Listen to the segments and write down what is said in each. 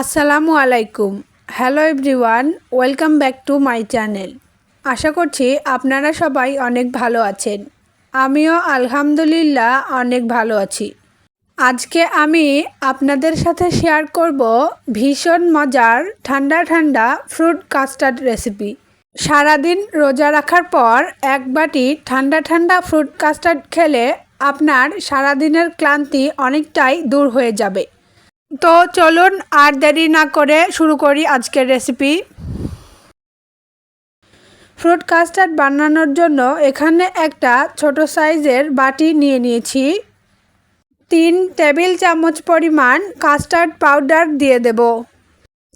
আসসালামু আলাইকুম। Hello everyone welcome back to my channel আশা করছি আপনারা সবাই অনেক ভালো আছেন। আমিও আলহামদুলিল্লাহ অনেক ভালো আছি। আজকে আমি আপনাদের সাথে শেয়ার করব ভীষণ মজার ঠান্ডা ঠান্ডা ফ্রুট কাস্টার্ড রেসিপি সারাদিন রোজা রাখার পর এক বাটি ঠান্ডা ঠান্ডা ফ্রুট কাস্টার্ড খেলে আপনার সারাদিনের ক্লান্তি অনেকটাই দূর হয়ে যাবে। তো চলুন আর দেরি না করে শুরু করি আজকের রেসিপি ফ্রুট কাস্টার্ড বানানোর জন্য এখানে একটা ছোট সাইজের বাটি নিয়ে নিয়েছি। তিন টেবিল চামচ পরিমাণ কাস্টার্ড পাউডার দিয়ে দেব।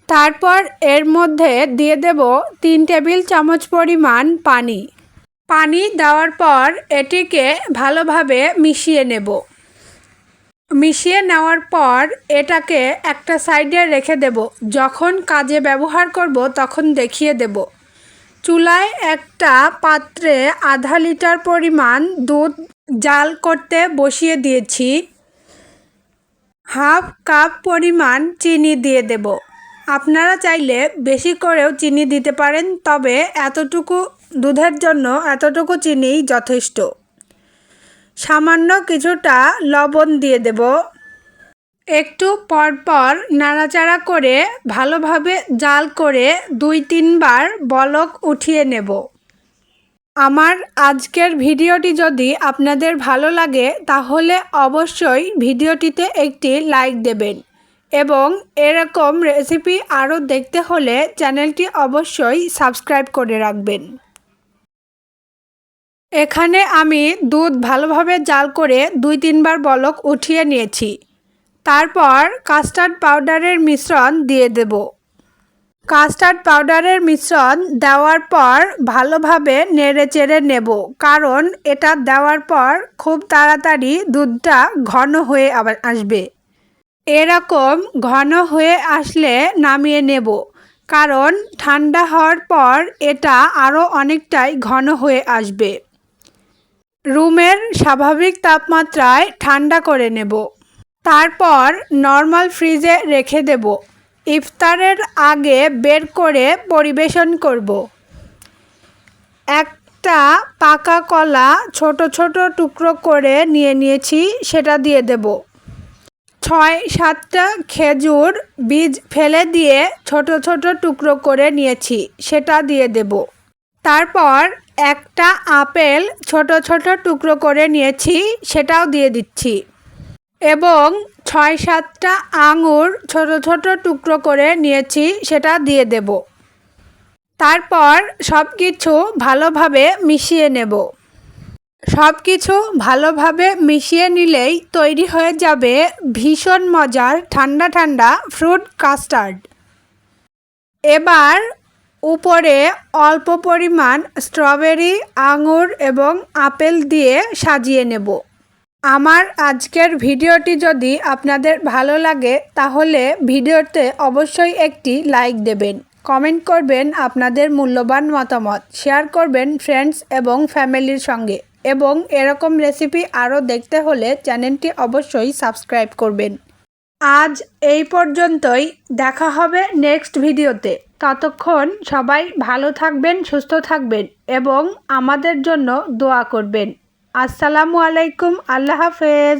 তারপর এর মধ্যে দিয়ে দেব তিন টেবিল চামচ পরিমাণ পানি। পানি দেওয়ার পর এটিকে ভালোভাবে মিশিয়ে নেব। মিশিয়ে নেওয়ার পর এটাকে একটা সাইডে রেখে দেব। যখন কাজে ব্যবহার করব, তখন দেখিয়ে দেব। চুলায় একটা পাত্রে আধা লিটার পরিমাণ দুধ জাল করতে বসিয়ে দিয়েছি। হাফ কাপ পরিমাণ চিনি দিয়ে দেব। আপনারা চাইলে বেশি করেও চিনি দিতে পারেন, তবে এতটুকু দুধের জন্য এতটুকু চিনিই যথেষ্ট। সামান্য কিছুটা লবণ দিয়ে দেব। একটু পরপর নাড়াচাড়া করে ভালোভাবে জাল করে দুই তিনবার বলক উঠিয়ে নেব। আমার আজকের ভিডিওটি যদি আপনাদের ভালো লাগে, তাহলে অবশ্যই ভিডিওটিতে একটি লাইক দেবেন এবং এরকম রেসিপি আরও দেখতে হলে চ্যানেলটি অবশ্যই সাবস্ক্রাইব করে রাখবেন। এখানে আমি দুধ ভালোভাবে জাল করে দুই তিনবার বলক উঠিয়ে নিয়েছি। তারপর কাস্টার্ড পাউডারের মিশ্রণ দিয়ে দেব। কাস্টার্ড পাউডারের মিশ্রণ দেওয়ার পর ভালোভাবে নেড়ে চেড়ে নেব, কারণ এটা দেওয়ার পর খুব তাড়াতাড়ি দুধটা ঘন হয়ে আবার আসবে। এরকম ঘন হয়ে আসলে নামিয়ে নেব, কারণ ঠান্ডা হওয়ার পর এটা আরও অনেকটাই ঘন হয়ে আসবে। রুমের স্বাভাবিক তাপমাত্রায় ঠান্ডা করে নেব। তারপর নর্মাল ফ্রিজে রেখে দেব। ইফতারের আগে বের করে পরিবেশন করব। একটা পাকা কলা ছোট ছোট টুকরো করে নিয়ে নিয়েছি, সেটা দিয়ে দেব। ছয় সাতটা খেজুর বীজ ফেলে দিয়ে ছোট ছোট টুকরো করে নিয়েছি, সেটা দিয়ে দেব। তারপর একটা আপেল ছোট ছোট টুকরো করে নিয়েছি, সেটাও দিয়ে দিচ্ছি। এবং ছয় সাতটা আঙুর ছোট ছোট টুকরো করে নিয়েছি, সেটা দিয়ে দেব। তারপর সব কিছু ভালোভাবে মিশিয়ে নেব। সব কিছু ভালোভাবে মিশিয়ে নিলেই তৈরি হয়ে যাবে ভীষণ মজার ঠান্ডা ঠান্ডা ফ্রুট কাস্টার্ড। এবার উপরে অল্প পরিমাণ স্ট্রবেরি, আঙুর এবং আপেল দিয়ে সাজিয়ে নেব। আমার আজকের ভিডিওটি যদি আপনাদের ভালো লাগে, তাহলে ভিডিওতে অবশ্যই একটি লাইক দেবেন। কমেন্ট করবেন আপনাদের মূল্যবান মতামত। শেয়ার করবেন ফ্রেন্ডস এবং ফ্যামিলির সঙ্গে। এবং এরকম রেসিপি আরও দেখতে হলে চ্যানেলটি অবশ্যই সাবস্ক্রাইব করবেন। আজ এই পর্যন্তই। দেখা হবে নেক্সট ভিডিওতে। ততক্ষণ সবাই ভালো থাকবেন, সুস্থ থাকবেন এবং আমাদের জন্য দোয়া করবেন। আসসালামু আলাইকুম, আল্লাহ হাফেজ।